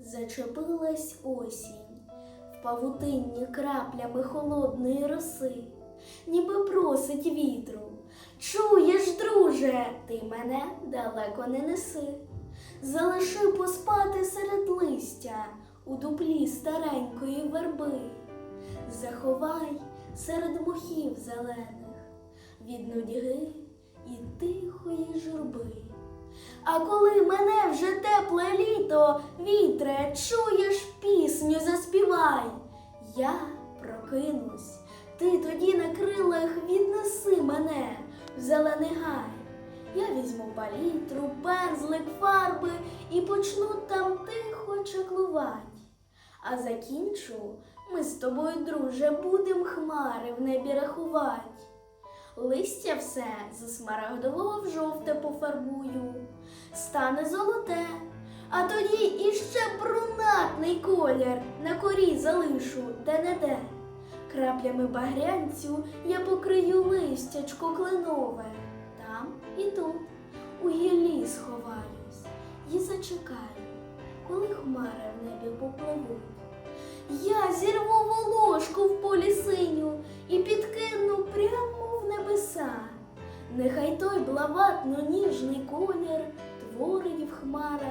Зачепилась осінь в павутинні краплями холодної роси, ніби просить вітру. Чуєш, друже, ти мене далеко не неси. Залиши поспати серед листя у дуплі старенької верби. Заховай серед мохів зелених від нудьги. А коли мене вже тепле літо, вітре, чуєш пісню, заспівай. Я прокинусь, ти тоді на крилах віднеси мене в зелений гай. Я візьму палітру, пензлик, фарби і почну там тихо чаклувать. А закінчу, ми з тобою, друже, будем хмари в небі рахувать. Листя все з смарагдового в жовте пофарбую, стане золоте, а тоді іще брунатний колір на корі залишу де-не-де. Краплями багрянцю я покрию листячко кленове, там і тут у гіллі сховаюсь і зачекаю, коли хмари в небі попливуть. Я зірву блаватно ніжний колір творить в хмарах.